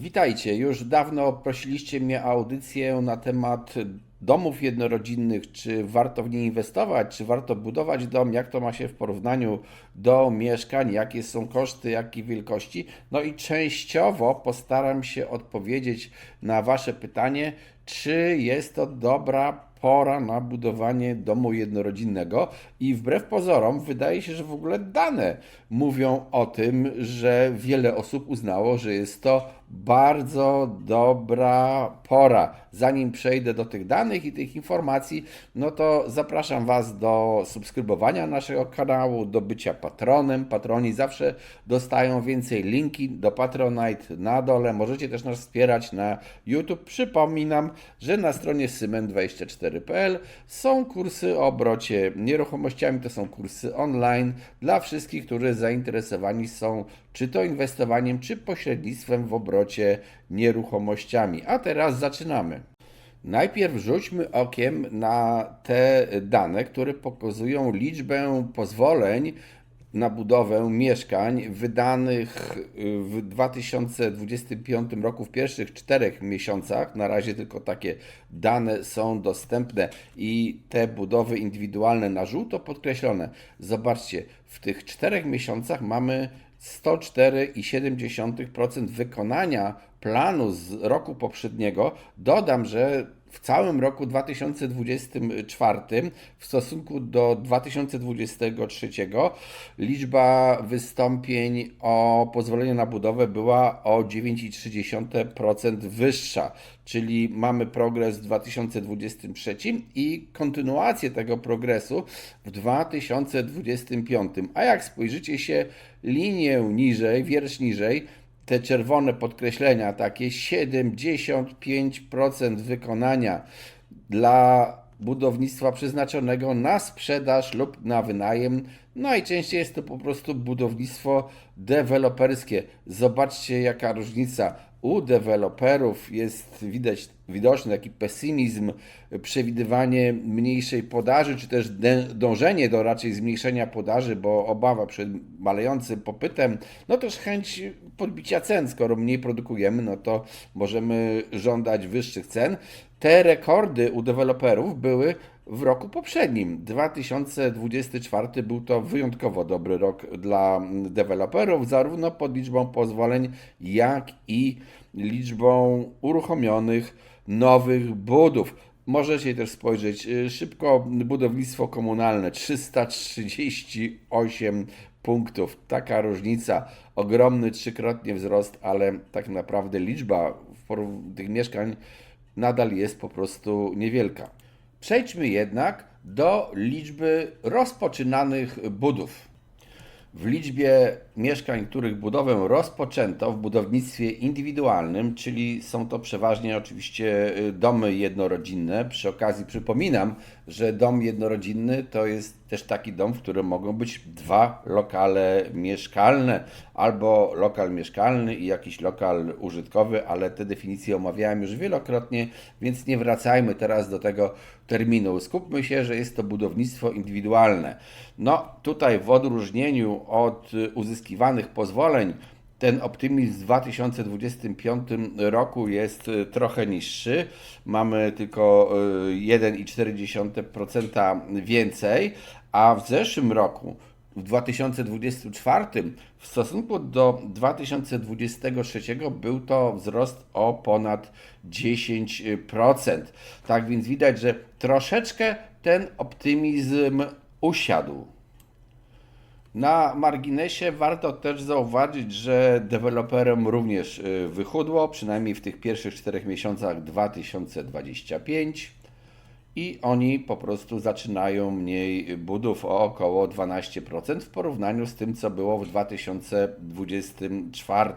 Witajcie. Już dawno prosiliście mnie o audycję na temat domów jednorodzinnych, czy warto w nie inwestować, czy warto budować dom, jak to ma się w porównaniu do mieszkań, jakie są koszty, jakiej wielkości. No i częściowo postaram się odpowiedzieć na Wasze pytanie, czy jest to dobra pora na budowanie domu jednorodzinnego? I wbrew pozorom wydaje się, że w ogóle dane mówią o tym, że wiele osób uznało, że jest to bardzo dobra pora. Zanim przejdę do tych danych i tych informacji, no to zapraszam Was do subskrybowania naszego kanału, do bycia patronem. Patroni zawsze dostają więcej linki do Patronite na dole. Możecie też nas wspierać na YouTube. Przypominam, że na stronie symen24.pl są kursy o obrocie nieruchomościami, to są kursy online dla wszystkich, którzy zainteresowani są czy to inwestowaniem, czy pośrednictwem w obrocie nieruchomościami. A teraz zaczynamy. Najpierw rzućmy okiem na te dane, które pokazują liczbę pozwoleń na budowę mieszkań wydanych w 2025 roku w pierwszych czterech miesiącach. Na razie tylko takie dane są dostępne i te budowy indywidualne na żółto podkreślone. Zobaczcie, w tych czterech miesiącach mamy 104,7% wykonania planu z roku poprzedniego. Dodam, że w całym roku 2024 w stosunku do 2023 liczba wystąpień o pozwolenie na budowę była o 9,3% wyższa, czyli mamy progres w 2023 i kontynuację tego progresu w 2025. A jak spojrzycie się linię niżej, wiersz niżej, te czerwone podkreślenia, takie 75% wykonania dla budownictwa przeznaczonego na sprzedaż lub na wynajem. Najczęściej jest to po prostu budownictwo deweloperskie. Zobaczcie, jaka różnica. U deweloperów jest widać, widoczny taki pesymizm, przewidywanie mniejszej podaży, czy też dążenie do raczej zmniejszenia podaży, bo obawa przed malejącym popytem, no też chęć podbicia cen. Skoro mniej produkujemy, no to możemy żądać wyższych cen. Te rekordy u deweloperów były w roku poprzednim. 2024 był to wyjątkowo dobry rok dla deweloperów, zarówno pod liczbą pozwoleń, jak i liczbą uruchomionych nowych budów. Możecie też spojrzeć y, szybko budownictwo komunalne 338 punktów. Taka różnica, ogromny trzykrotnie wzrost, ale tak naprawdę liczba tych mieszkań nadal jest po prostu niewielka. Przejdźmy jednak do liczby rozpoczynanych budów. W liczbie mieszkań, których budowę rozpoczęto w budownictwie indywidualnym, czyli są to przeważnie oczywiście y, domy jednorodzinne. Przy okazji przypominam, że dom jednorodzinny to jest też taki dom, w którym mogą być dwa lokale mieszkalne, albo lokal mieszkalny i jakiś lokal użytkowy, ale te definicje omawiałem już wielokrotnie, więc nie wracajmy teraz do tego terminu. Skupmy się, że jest to budownictwo indywidualne. No, tutaj w odróżnieniu od uzyskiwanych pozwoleń, ten optymizm w 2025 roku jest y, trochę niższy. Mamy tylko 1,4% y, więcej, a w zeszłym roku, w 2024, w stosunku do 2023 był to wzrost o ponad 10%. Tak więc widać, że troszeczkę ten optymizm usiadł. Na marginesie warto też zauważyć, że deweloperom również y, wychudło, przynajmniej w tych pierwszych czterech miesiącach 2025 i oni po prostu zaczynają mniej budów o około 12% w porównaniu z tym, co było w 2024.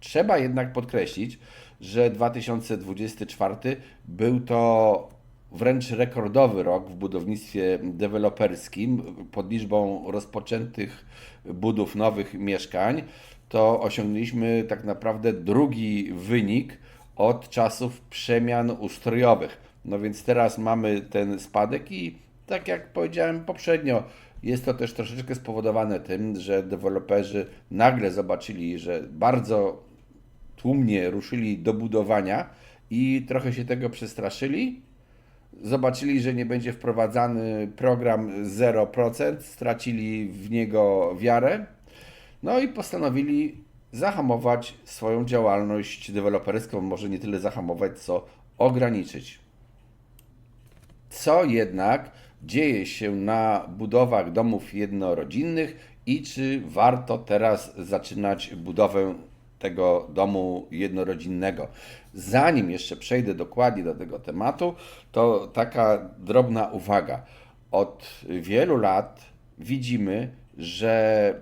Trzeba jednak podkreślić, że 2024 był to wręcz rekordowy rok w budownictwie deweloperskim pod liczbą rozpoczętych budów nowych mieszkań. To osiągnęliśmy tak naprawdę drugi wynik od czasów przemian ustrojowych. No więc teraz mamy ten spadek i tak jak powiedziałem poprzednio, jest to też troszeczkę spowodowane tym, że deweloperzy nagle zobaczyli, że bardzo tłumnie ruszyli do budowania i trochę się tego przestraszyli. Zobaczyli, że nie będzie wprowadzany program 0%, stracili w niego wiarę, no i postanowili zahamować swoją działalność deweloperską, może nie tyle zahamować, co ograniczyć. Co jednak dzieje się na budowach domów jednorodzinnych i czy warto teraz zaczynać budowę tego domu jednorodzinnego? Zanim jeszcze przejdę dokładnie do tego tematu, to taka drobna uwaga. Od wielu lat widzimy, że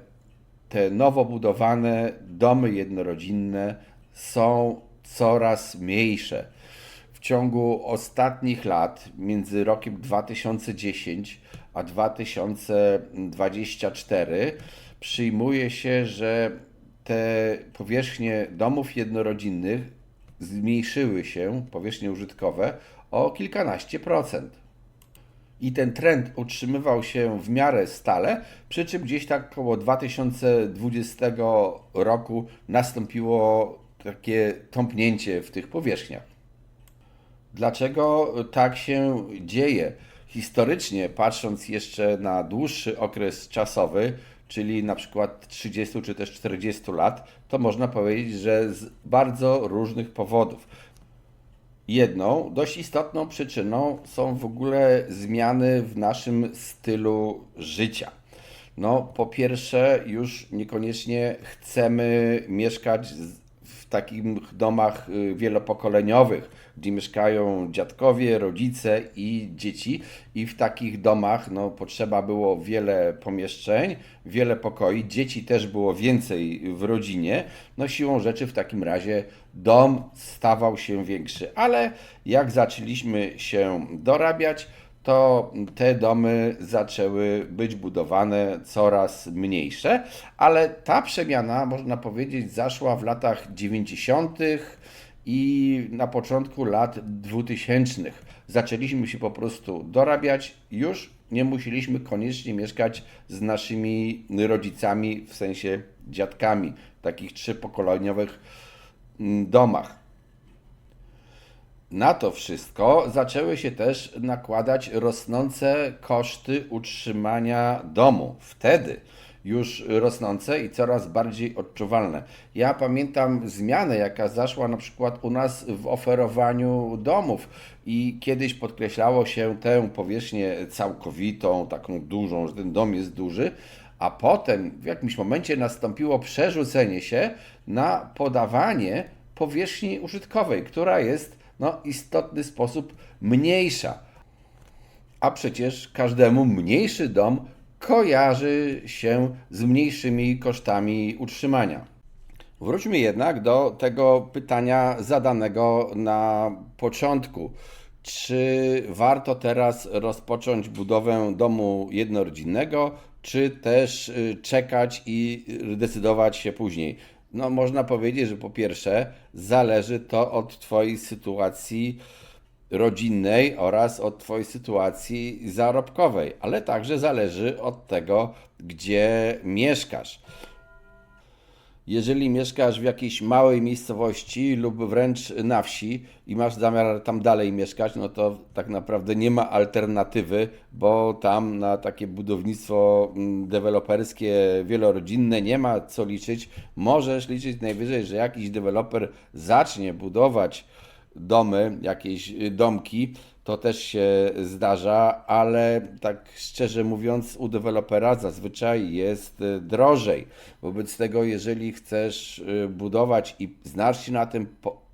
te nowo budowane domy jednorodzinne są coraz mniejsze. W ciągu ostatnich lat, między rokiem 2010 a 2024, przyjmuje się, że te powierzchnie domów jednorodzinnych zmniejszyły się, powierzchnie użytkowe, o kilkanaście procent. I ten trend utrzymywał się w miarę stale, przy czym gdzieś tak około 2020 roku nastąpiło takie tąpnięcie w tych powierzchniach. Dlaczego tak się dzieje? Historycznie, patrząc jeszcze na dłuższy okres czasowy, czyli na przykład 30 czy też 40 lat, to można powiedzieć, że z bardzo różnych powodów. Jedną dość istotną przyczyną są w ogóle zmiany w naszym stylu życia. No, po pierwsze, już niekoniecznie chcemy mieszkać w takich domach y, wielopokoleniowych, gdzie mieszkają dziadkowie, rodzice i dzieci. I w takich domach no, potrzeba było wiele pomieszczeń, wiele pokoi. Dzieci też było więcej w rodzinie. No siłą rzeczy w takim razie dom stawał się większy. Ale jak zaczęliśmy się dorabiać, to te domy zaczęły być budowane coraz mniejsze, ale ta przemiana, można powiedzieć, zaszła w latach 90. i na początku lat 2000. Zaczęliśmy się po prostu dorabiać, już nie musieliśmy koniecznie mieszkać z naszymi rodzicami, w sensie dziadkami, w takich trzypokoleniowych mm, domach. Na to wszystko zaczęły się też nakładać rosnące koszty utrzymania domu. Wtedy już rosnące i coraz bardziej odczuwalne. Ja pamiętam zmianę, jaka zaszła na przykład u nas w oferowaniu domów i kiedyś podkreślało się tę powierzchnię całkowitą, taką dużą, że ten dom jest duży, a potem w jakimś momencie nastąpiło przerzucenie się na podawanie powierzchni użytkowej, która jest no, istotny sposób mniejsza. A przecież każdemu mniejszy dom kojarzy się z mniejszymi kosztami utrzymania. Wróćmy jednak do tego pytania zadanego na początku. Czy warto teraz rozpocząć budowę domu jednorodzinnego, czy też y, czekać i decydować się później? No, można powiedzieć, że po pierwsze zależy to od Twojej sytuacji rodzinnej oraz od Twojej sytuacji zarobkowej, ale także zależy od tego, gdzie mieszkasz. Jeżeli mieszkasz w jakiejś małej miejscowości lub wręcz na wsi i masz zamiar tam dalej mieszkać, no to tak naprawdę nie ma alternatywy, bo tam na takie budownictwo mm, deweloperskie wielorodzinne nie ma co liczyć. Możesz liczyć najwyżej, że jakiś deweloper zacznie budować domy, jakieś domki, to też się zdarza, ale tak szczerze mówiąc, u dewelopera zazwyczaj jest y, drożej. Wobec tego, jeżeli chcesz y, budować i znasz się na tym,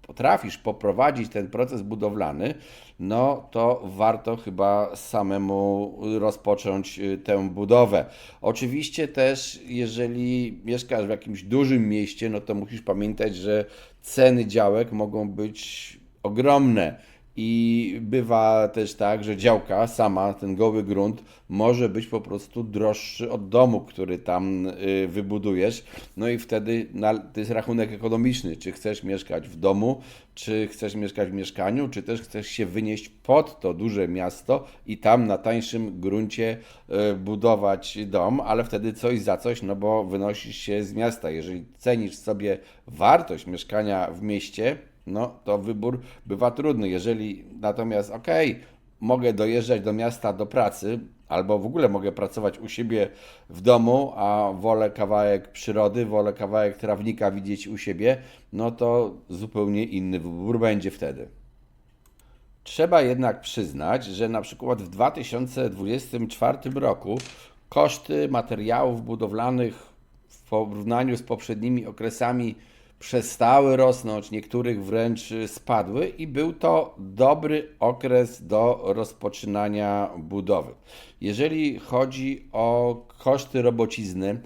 potrafisz poprowadzić ten proces budowlany, no to warto chyba samemu rozpocząć y, tę budowę. Oczywiście też, jeżeli mieszkasz w jakimś dużym mieście, no to musisz pamiętać, że ceny działek mogą być ogromne I bywa też tak, że działka sama, ten goły grunt, może być po prostu droższy od domu, który tam y, wybudujesz. No i wtedy to jest rachunek ekonomiczny, czy chcesz mieszkać w domu, czy chcesz mieszkać w mieszkaniu, czy też chcesz się wynieść pod to duże miasto i tam na tańszym gruncie y, budować dom, ale wtedy coś za coś, no bo wynosisz się z miasta. Jeżeli cenisz sobie wartość mieszkania w mieście, no to wybór bywa trudny. Jeżeli natomiast, okej, mogę dojeżdżać do miasta do pracy, albo w ogóle mogę pracować u siebie w domu, a wolę kawałek przyrody, wolę kawałek trawnika widzieć u siebie, no to zupełnie inny wybór będzie wtedy. Trzeba jednak przyznać, że na przykład w 2024 roku koszty materiałów budowlanych w porównaniu z poprzednimi okresami przestały rosnąć, niektórych wręcz spadły i był to dobry okres do rozpoczynania budowy. Jeżeli chodzi o koszty robocizny,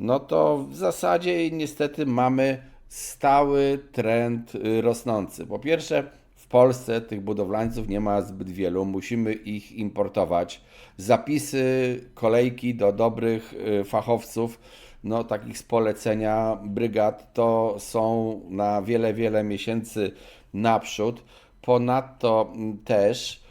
no to w zasadzie niestety mamy stały trend rosnący. Po pierwsze, w Polsce tych budowlańców nie ma zbyt wielu, musimy ich importować. Zapisy, kolejki do dobrych fachowców no, takich z polecenia brygad to są na wiele, wiele miesięcy naprzód. Ponadto też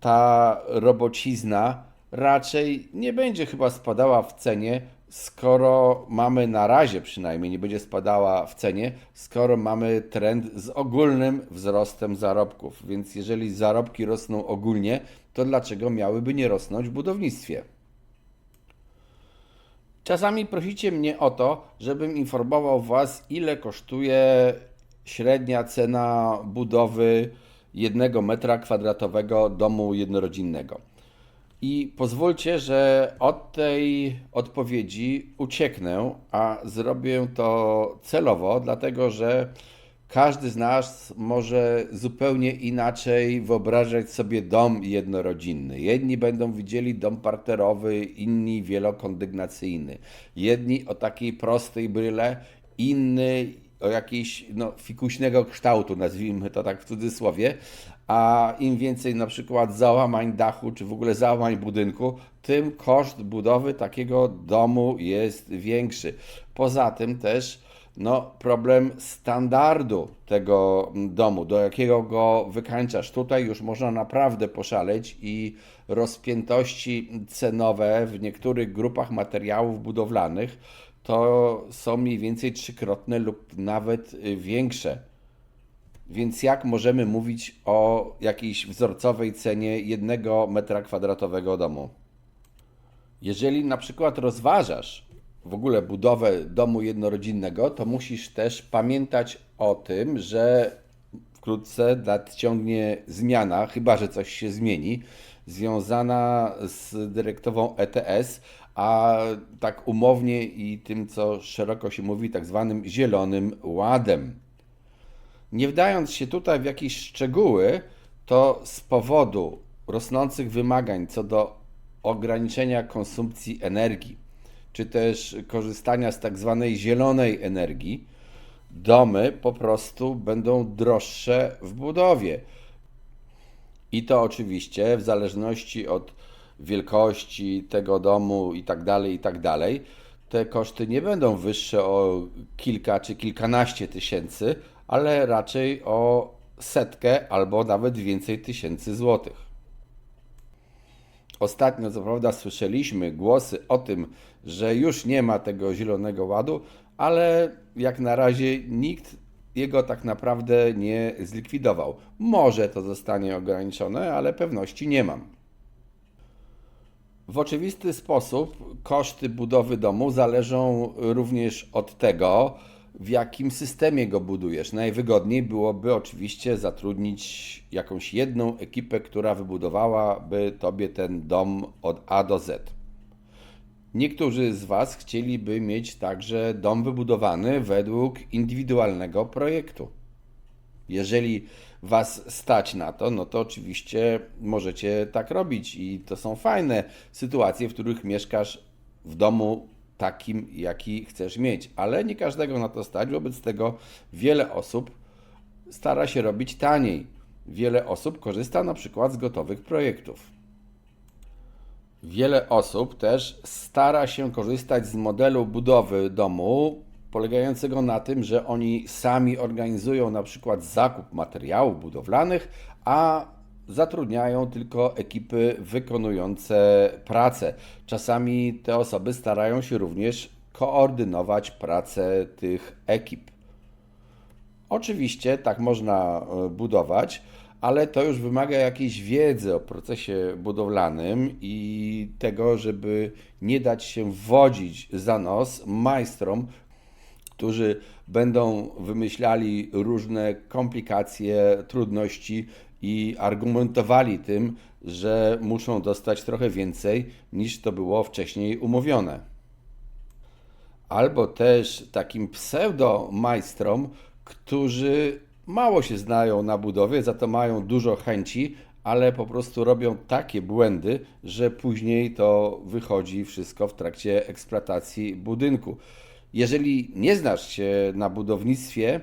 ta robocizna raczej nie będzie chyba spadała w cenie, skoro mamy na razie przynajmniej nie będzie spadała w cenie, skoro mamy trend z ogólnym wzrostem zarobków. Więc jeżeli zarobki rosną ogólnie, to dlaczego miałyby nie rosnąć w budownictwie? Czasami prosicie mnie o to, żebym informował Was, ile kosztuje średnia cena budowy jednego metra kwadratowego domu jednorodzinnego. I pozwólcie, że od tej odpowiedzi ucieknę, a zrobię to celowo, dlatego że każdy z nas może zupełnie inaczej wyobrażać sobie dom jednorodzinny. Jedni będą widzieli dom parterowy, inni wielokondygnacyjny. Jedni o takiej prostej bryle, inny o jakiejś no, fikuśnego kształtu, nazwijmy to tak w cudzysłowie, a im więcej na przykład załamań dachu, czy w ogóle załamań budynku, tym koszt budowy takiego domu jest większy. Poza tym też no, problem standardu tego domu, do jakiego go wykańczasz. Tutaj już można naprawdę poszaleć i rozpiętości cenowe w niektórych grupach materiałów budowlanych to są mniej więcej trzykrotne lub nawet większe. Więc jak możemy mówić o jakiejś wzorcowej cenie jednego metra kwadratowego domu? Jeżeli na przykład rozważasz w ogóle budowę domu jednorodzinnego, to musisz też pamiętać o tym, że wkrótce nadciągnie zmiana, chyba że coś się zmieni, związana z dyrektywą ETS, a tak umownie i tym, co szeroko się mówi, tak zwanym zielonym ładem. Nie wdając się tutaj w jakieś szczegóły, to z powodu rosnących wymagań co do ograniczenia konsumpcji energii, czy też korzystania z tak zwanej zielonej energii, domy po prostu będą droższe w budowie. I to oczywiście w zależności od wielkości tego domu i tak dalej, i tak dalej, te koszty nie będą wyższe o kilka czy kilkanaście tysięcy, ale raczej o setkę albo nawet więcej tysięcy złotych. Ostatnio, co prawda, słyszeliśmy głosy o tym, że już nie ma tego zielonego ładu, ale jak na razie nikt jego tak naprawdę nie zlikwidował. Może to zostanie ograniczone, ale pewności nie mam. W oczywisty sposób koszty budowy domu zależą również od tego, w jakim systemie go budujesz. Najwygodniej byłoby oczywiście zatrudnić jakąś jedną ekipę, która wybudowałaby tobie ten dom od A do Z. Niektórzy z Was chcieliby mieć także dom wybudowany według indywidualnego projektu. Jeżeli Was stać na to, no to oczywiście możecie tak robić i to są fajne sytuacje, w których mieszkasz w domu takim, jaki chcesz mieć, ale nie każdego na to stać, wobec tego wiele osób stara się robić taniej. wiele osób korzysta na przykład z gotowych projektów. Wiele osób też stara się korzystać z modelu budowy domu, polegającego na tym, że oni sami organizują na przykład zakup materiałów budowlanych, a zatrudniają tylko ekipy wykonujące pracę. Czasami te osoby starają się również koordynować pracę tych ekip. Oczywiście tak można e, budować, ale to już wymaga jakiejś wiedzy o procesie budowlanym i tego, żeby nie dać się wodzić za nos majstrom, którzy będą wymyślali różne komplikacje, trudności i argumentowali tym, że muszą dostać trochę więcej niż to było wcześniej umówione. Albo też takim pseudo-majstrom, którzy mało się znają na budowie, za to mają dużo chęci, ale po prostu robią takie błędy, że później to wychodzi wszystko w trakcie eksploatacji budynku. Jeżeli nie znasz się na budownictwie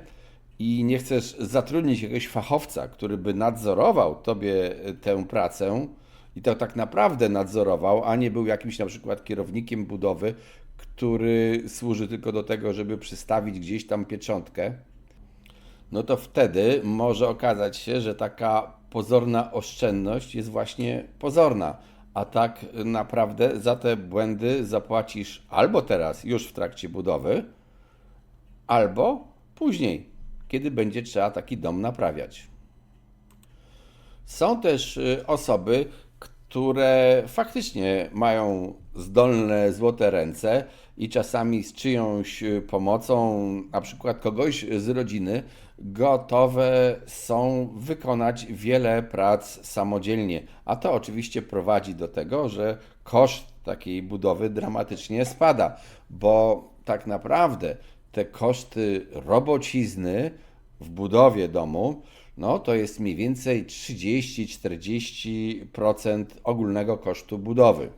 i nie chcesz zatrudnić jakiegoś fachowca, który by nadzorował tobie tę pracę i to tak naprawdę nadzorował, a nie był jakimś na przykład kierownikiem budowy, który służy tylko do tego, żeby przystawić gdzieś tam pieczątkę, no to wtedy może okazać się, że taka pozorna oszczędność jest właśnie pozorna. A tak naprawdę za te błędy zapłacisz albo teraz, już w trakcie budowy, albo później, kiedy będzie trzeba taki dom naprawiać. Są też y, osoby, które faktycznie mają zdolne, złote ręce i czasami z czyjąś pomocą, na przykład kogoś z rodziny, gotowe są wykonać wiele prac samodzielnie. A to oczywiście prowadzi do tego, że koszt takiej budowy dramatycznie spada, bo tak naprawdę te koszty robocizny w budowie domu no to jest mniej więcej 30-40% ogólnego kosztu budowy.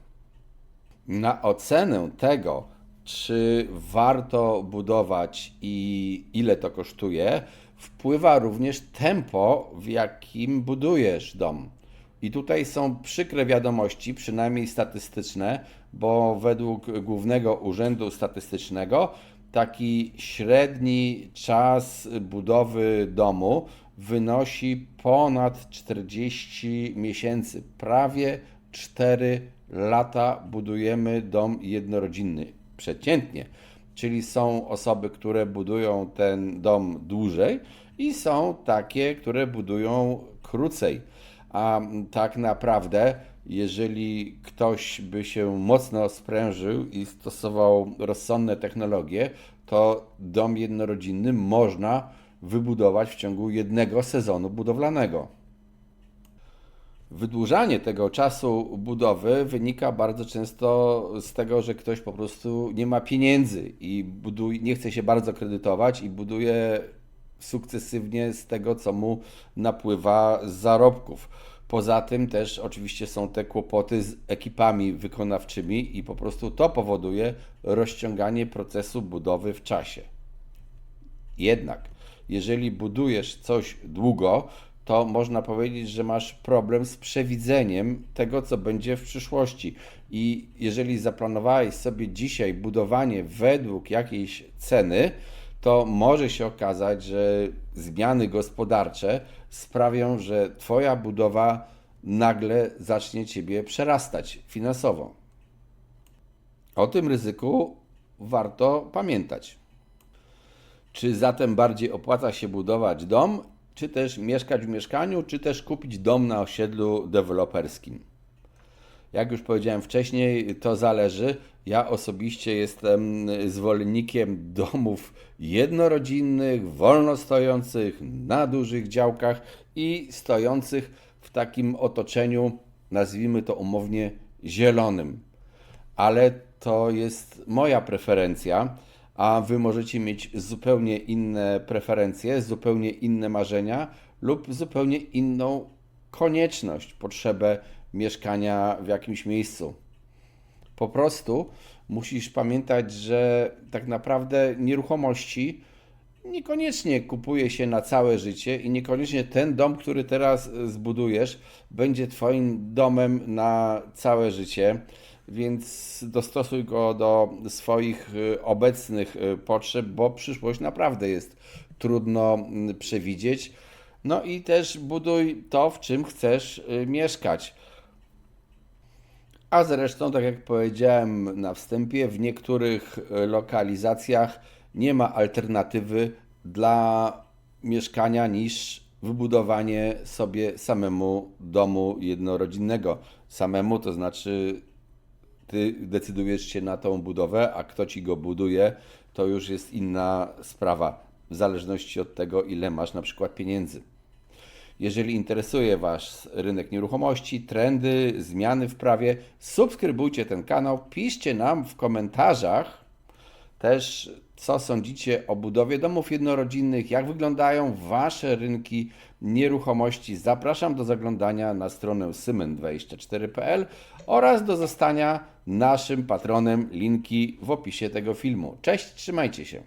Na ocenę tego, czy warto budować i ile to kosztuje, wpływa również tempo, w jakim budujesz dom. I tutaj są przykre wiadomości, przynajmniej statystyczne, bo według Głównego Urzędu Statystycznego taki średni czas budowy domu wynosi ponad 40 miesięcy. Prawie 4 lata budujemy dom jednorodzinny. Przeciętnie. Czyli są osoby, które budują ten dom dłużej i są takie, które budują krócej. A tak naprawdę, jeżeli ktoś by się mocno sprężył i stosował rozsądne technologie, to dom jednorodzinny można wybudować w ciągu jednego sezonu budowlanego. Wydłużanie tego czasu budowy wynika bardzo często z tego, że ktoś po prostu nie ma pieniędzy i buduje, nie chce się bardzo kredytować i buduje sukcesywnie z tego, co mu napływa z zarobków. Poza tym też oczywiście są te kłopoty z ekipami wykonawczymi i po prostu to powoduje rozciąganie procesu budowy w czasie. Jednak jeżeli budujesz coś długo, to można powiedzieć, że masz problem z przewidzeniem tego, co będzie w przyszłości. I jeżeli zaplanowałeś sobie dzisiaj budowanie według jakiejś ceny, to może się okazać, że zmiany gospodarcze sprawią, że Twoja budowa nagle zacznie Ciebie przerastać finansowo. O tym ryzyku warto pamiętać. Czy zatem bardziej opłaca się budować dom, czy też mieszkać w mieszkaniu, czy też kupić dom na osiedlu deweloperskim? Jak już powiedziałem wcześniej, to zależy. Ja osobiście jestem zwolennikiem domów jednorodzinnych, wolno stojących, na dużych działkach i stojących w takim otoczeniu, nazwijmy to umownie, zielonym. Ale to jest moja preferencja a wy możecie mieć zupełnie inne preferencje, zupełnie inne marzenia lub zupełnie inną konieczność, potrzebę mieszkania w jakimś miejscu. Po prostu musisz pamiętać, że tak naprawdę nieruchomości niekoniecznie kupuje się na całe życie i niekoniecznie ten dom, który teraz zbudujesz, będzie Twoim domem na całe życie. Więc dostosuj go do swoich e, obecnych e, potrzeb, bo przyszłość naprawdę jest trudno mm, przewidzieć. No i też buduj to, w czym chcesz e, mieszkać. A zresztą, tak jak powiedziałem na wstępie, w niektórych e, lokalizacjach nie ma alternatywy dla mieszkania niż wybudowanie sobie samemu domu jednorodzinnego. Samemu to znaczy ty decydujesz się na tą budowę, a kto ci go buduje, to już jest inna sprawa, w zależności od tego, ile masz na przykład pieniędzy. Jeżeli interesuje Was rynek nieruchomości, trendy, zmiany w prawie, subskrybujcie ten kanał, piszcie nam w komentarzach też, co sądzicie o budowie domów jednorodzinnych, jak wyglądają Wasze rynki nieruchomości. Zapraszam do zaglądania na stronę symen24.pl oraz do zostania naszym patronem. Linki w opisie tego filmu. Cześć, trzymajcie się.